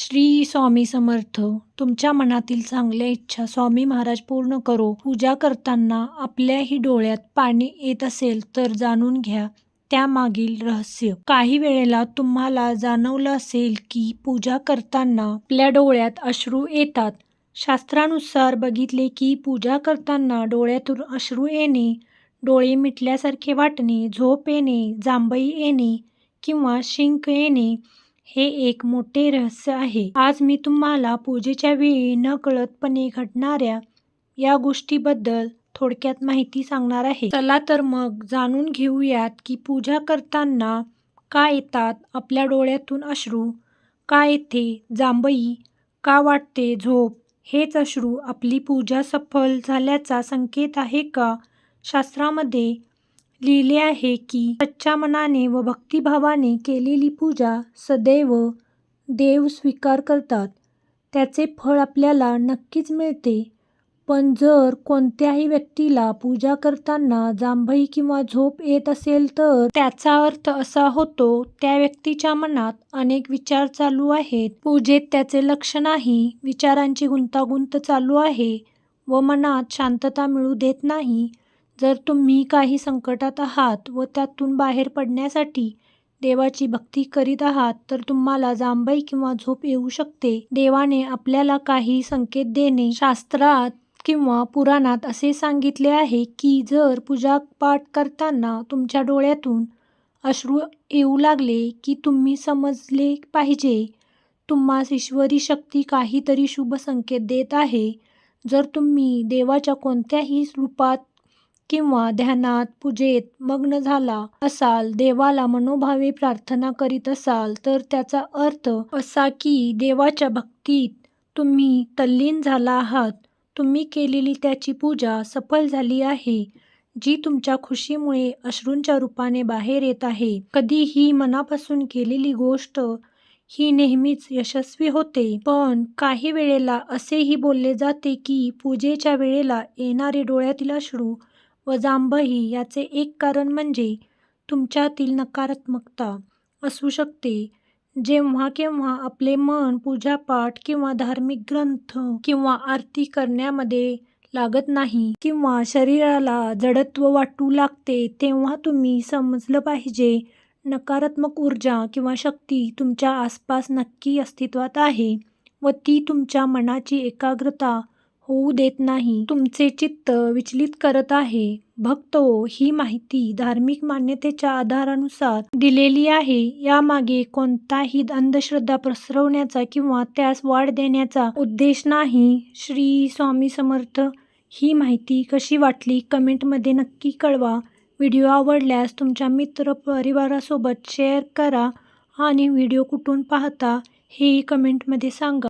श्री स्वामी समर्थ तुमच्या मनातील चांगल्या इच्छा स्वामी महाराज पूर्ण करो. पूजा करताना आपल्याही डोळ्यात पाणी येत असेल तर जाणून घ्या त्यामागील रहस्य. काही वेळेला तुम्हाला जाणवलं असेल की पूजा करताना आपल्या डोळ्यात अश्रू येतात. शास्त्रानुसार बघितले की पूजा करताना डोळ्यातून अश्रू येणे डोळे मिटल्यासारखे वाटणे झोप येणे जांभई येणे किंवा शिंक येणे हे एक मोठे रहस्य आहे. आज मी तुम्हाला पूजेच्या वेळी नकळतपणे घडणाऱ्या या गोष्टीबद्दल थोडक्यात माहिती सांगणार आहे. चला तर मग जाणून घेऊयात की पूजा करताना का येतात आपल्या डोळ्यातून अश्रू का येते जांभई का वाटते झोप हेच अश्रू आपली पूजा सफल झाल्याचा संकेत आहे का? शास्त्रामध्ये लिहिले आहे की सच्च्या मनाने व भक्तिभावाने केलेली पूजा सदैव देव स्वीकार करतात. त्याचे फळ आपल्याला नक्कीच मिळते. पण जर कोणत्याही व्यक्तीला पूजा करताना जांभई किंवा झोप येत असेल तर त्याचा अर्थ असा होतो त्या व्यक्तीच्या मनात अनेक विचार चालू आहेत. पूजेत त्याचे लक्ष नाही विचारांची गुंतागुंत चालू आहे व मनात शांतता मिळू देत नाही. जर तुम्ही काही संकटात आहात व त्यातून बाहेर पडण्यासाठी देवाची भक्ती करीत आहात तर तुम्हाला जांभई किंवा झोप येऊ शकते. देवाने आपल्याला काही संकेत देणे शास्त्रात किंवा पुराणात असे सांगितले आहे की जर पूजा पाठ करताना तुमच्या डोळ्यातून अश्रू येऊ लागले की तुम्ही समजले पाहिजे. तुम्हास ईश्वरी शक्ती काहीतरी शुभ संकेत देत आहे. जर तुम्ही देवाच्या कोणत्याही रूपात किंवा ध्यानात पूजेत मग्न झाला असाल देवाला मनोभावे प्रार्थना करीत असाल तर त्याचा अर्थ असा की देवाच्या भक्तीत तुम्ही तल्लीन झाला आहात. तुम्ही केलेली त्याची पूजा सफल झाली आहे जी तुमच्या खुशीमुळे अश्रूंच्या रूपाने बाहेर येत आहे. कधीही मनापासून केलेली गोष्ट ही नेहमीच यशस्वी होते. पण काही वेळेला असेही बोलले जाते की पूजेच्या वेळेला येणारे डोळ्यातील अश्रू व जांभही याचे एक कारण म्हणजे तुमच्यातील नकारात्मकता असू शकते. जेव्हा केव्हा आपले मन पूजापाठ किंवा धार्मिक ग्रंथ किंवा आरती करण्यामध्ये लागत नाही किंवा शरीराला जडत्व वाटू लागते तेव्हा तुम्ही समजलं पाहिजे नकारात्मक ऊर्जा किंवा शक्ती तुमच्या आसपास नक्की अस्तित्वात आहे व ती तुमच्या मनाची एकाग्रता होऊ देत नाही. तुमचे चित्त विचलित करत आहे. भक्तो ही माहिती धार्मिक मान्यतेच्या आधारानुसार दिलेली आहे. यामागे कोणताही अंधश्रद्धा पसरवण्याचा किंवा त्यास वाढ देण्याचा उद्देश नाही. श्री स्वामी समर्थ ही माहिती कशी वाटली कमेंटमध्ये नक्की कळवा. व्हिडिओ आवडल्यास तुमच्या मित्र परिवारासोबत शेअर करा आणि व्हिडिओ कुठून पाहता हे कमेंटमध्ये सांगा.